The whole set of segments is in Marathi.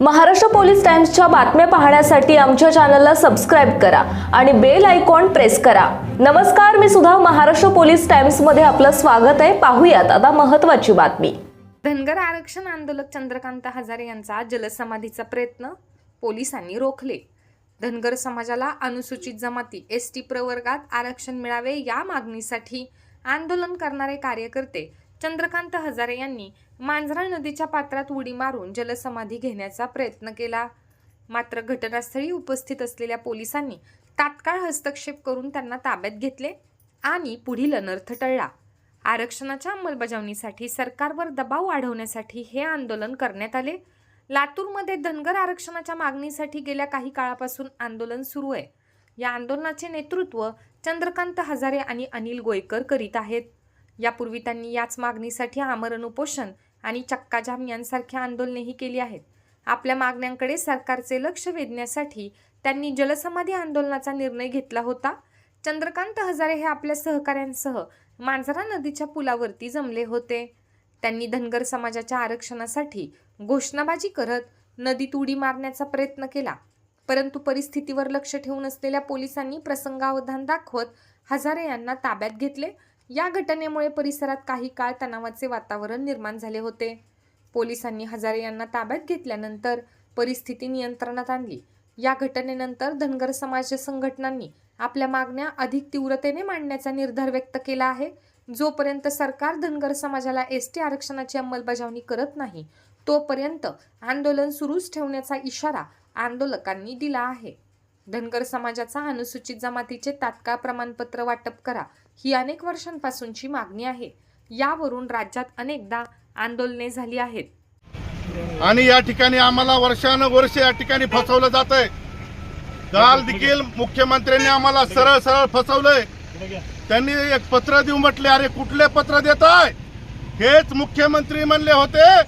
महाराष्ट्र पोलीस टाइम्सच्या बातम्या पाहण्यासाठी आमच्या चॅनलला सबस्क्राईब करा आणि बेल आयकॉन प्रेस करा. नमस्कार मी सुद्धा महाराष्ट्र पोलीस टाइम्समध्ये आपलं स्वागत आहे. पाहूयात आता महत्त्वाची बातमी. धनगर आरक्षण आंदोलक चंद्रकांत हजारे यांचा जलसमाधीचा प्रयत्न पोलिसांनी रोखले. धनगर समाजाला अनुसूचित जमाती एस टी प्रवर्गात आरक्षण मिळावे या मागणीसाठी आंदोलन करणारे कार्यकर्ते चंद्रकांत हजारे यांनी मांजरा नदीच्या पात्रात उडी मारून जलसमाधी घेण्याचा प्रयत्न केला. मात्र घटनास्थळी उपस्थित असलेल्या पोलिसांनी तात्काळ हस्तक्षेप करून त्यांना ताब्यात घेतले आणि पुढील अनर्थ टळला. आरक्षणाच्या अंमलबजावणीसाठी सरकारवर दबाव वाढवण्यासाठी हे आंदोलन करण्यात आले. लातूरमध्ये धनगर आरक्षणाच्या मागणीसाठी गेल्या काही काळापासून आंदोलन सुरू आहे. या आंदोलनाचे नेतृत्व चंद्रकांत हजारे आणि अनिल गोयकर करीत आहेत. यापूर्वी त्यांनी याच मागणीसाठी आमरण उपोषण आणि चक्काजाम यांसारख्या आंदोलनेही केली आहेत. आपल्या मागण्यांकडे सरकारचे लक्ष वेधण्यासाठी त्यांनी जलसमाधी आंदोलनाचा निर्णय घेतला होता. चंद्रकांत हजारे हे आपल्या सहकाऱ्यांसह मांजरा नदीच्या पुलावरती जमले होते. त्यांनी धनगर समाजाच्या आरक्षणासाठी घोषणाबाजी करत नदीत उडी मारण्याचा प्रयत्न केला. परंतु परिस्थितीवर लक्ष ठेवून असलेल्या पोलिसांनी प्रसंगावधान दाखवत हजारे यांना ताब्यात घेतले. या घटनेमुळे परिसरात काही काळ तणावाचे वातावरण निर्माण झाले होते. पोलिसांनी हजारे यांना ताब्यात घेतल्यानंतर परिस्थिती नियंत्रणात आणली. या घटनेनंतर धनगर समाज संघटनांनी आपल्या मागण्या अधिक तीव्रतेने मांडण्याचा निर्धार व्यक्त केला आहे. जोपर्यंत सरकार धनगर समाजाला एस टी आरक्षणाची अंमलबजावणी करत नाही तोपर्यंत आंदोलन सुरूच ठेवण्याचा इशारा आंदोलकांनी दिला आहे. धनगर समाजाचा अनुसूचित जमातीचे तात्काळ प्रमाणपत्र वाटप करा ही अनेक वर्षांपासूनची मागणी आहे. यावरून राज्यात अनेकदा आंदोलने झाली आहेत. आणि या ठिकाणी आम्हाला वर्षानुवर्ष या ठिकाणी फसवलं जात आहे काल देखील मुख्यमंत्र्यांनी आम्हाला सरळ सरळ फसवलंय. त्यांनी एक पत्र देऊ म्हटले अरे कुठले पत्र देत आहे? हेच मुख्यमंत्री म्हणले होते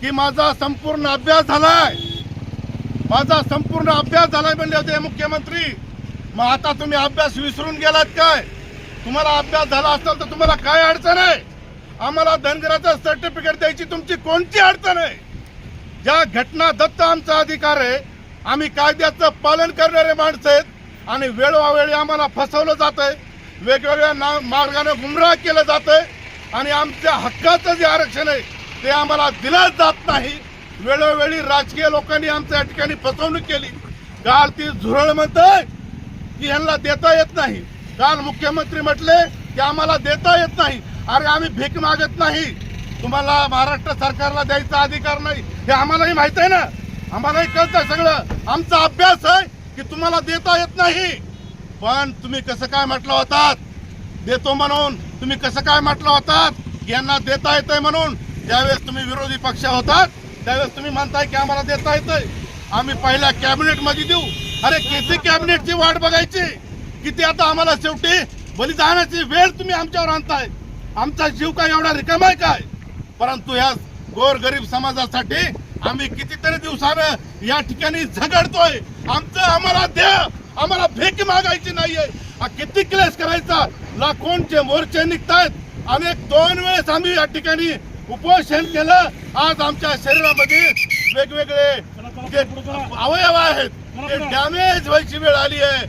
की माझा संपूर्ण अभ्यास झालाय. माझा संपूर्ण अभ्यास झालाय म्हणले होते मुख्यमंत्री. मग आता तुम्ही अभ्यास विसरून गेलात काय? तुम्हाला अभ्यास झाला असेल तर तुम्हाला काय अडचण आहे? आम्हाला धनगराचं सर्टिफिकेट द्यायची तुमची कोणती अडचण आहे? ज्या घटना दत्त आमचा अधिकार आहे आम्ही कायद्याचं पालन करणारे माणसं आहेत आणि वेळोवेळी आम्हाला फसवलं जात आहे वेगवेगळ्या ना मार्गाने गुमराह केलं जात आहे आणि आमच्या हक्काचं जे आरक्षण आहे ते आम्हाला दिलं जात नाही. वेळोवेळी राजकीय लोकांनी आमच्या या ठिकाणी फसवणूक केली. काल ती झुरळ म्हणतंय की यांना देता येत नाही. काल मुख्यमंत्री म्हटले की आम्हाला देता येत नाही. अरे आम्ही भीक मागत नाही. तुम्हाला महाराष्ट्र सरकारला द्यायचा अधिकार नाही. हे आम्हालाही माहीत आहे ना. आम्हालाही कळतं सगळं. आमचा अभ्यास आहे की तुम्हाला देता येत नाही. पण तुम्ही कसं काय म्हटलं होतात? देतो म्हणून. तुम्ही कसं काय म्हटलं होतात? की यांना देता येतंय म्हणून. ज्यावेळेस तुम्ही विरोधी पक्ष होतात त्यावेळेस तुम्ही म्हणताय की आम्हाला देता येतंय. आम्ही पहिल्या कॅबिनेटमध्ये देऊ. अरे किती कॅबिनेटची वाट बघायची? किती आता आम्हाला शेवटी बलिदानाची वेळ तुम्ही आमच्यावर आणताय. आमचा जीव काय एवढा रिकामा आहे काय? परंतु या गोरगरीब समाजासाठी आम्ही कितीतरी दिवसानं या ठिकाणी झगडतोय. आमचं आम्हाला द्या. आम्हाला भेक मागायची नाहीये. किती क्लेश करायचा? लाखोंचे मोर्चे निघतायत. अनेक दोन वेळेस आम्ही या ठिकाणी उपोषण केलं आज आमच्या शरीरामध्ये वेगवेगळे जे अवयव आहेत ते डॅमेज व्हायची वेळ आली आहे.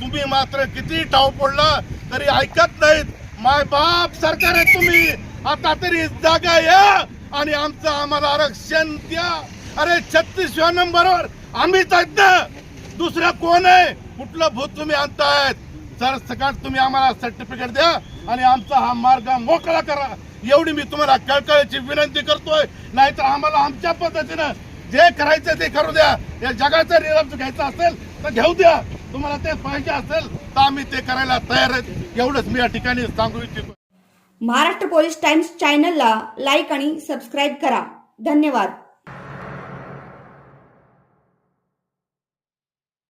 तुम्ही मात्र किती टाव पडला तरी ऐकत नाहीत. माय बाप सरकार आहे तुम्ही. आता तरी जागा या आणि आमचं आम्हाला आरक्षण द्या. अरे छत्तीसव्या नंबरवर आम्हीच आहेत ना दुसरं कोण आहे? कुठलं भूत तुम्ही आणतायत? सर सकाळ तुम्ही आम्हाला सर्टिफिकेट द्या आणि आमचा हा मार्ग मोकळा करा. एवढी मी तुम्हाला कळकळीची विनंती करतोय. नाहीतर आम्हाला आमच्या पद्धतीनं जे करायचं ते करू द्या. या जगाचा निरंतर घ्यायचा असेल तर घेऊ द्या. तुम्हाला ते पाहिजे असेल तर आम्ही ते करायला तयार आहेत. एवढंच मी या ठिकाणी सांगू इच्छितो. महाराष्ट्र पोलीस टाइम्स चॅनलला लाईक आणि सबस्क्राईब करा. धन्यवाद.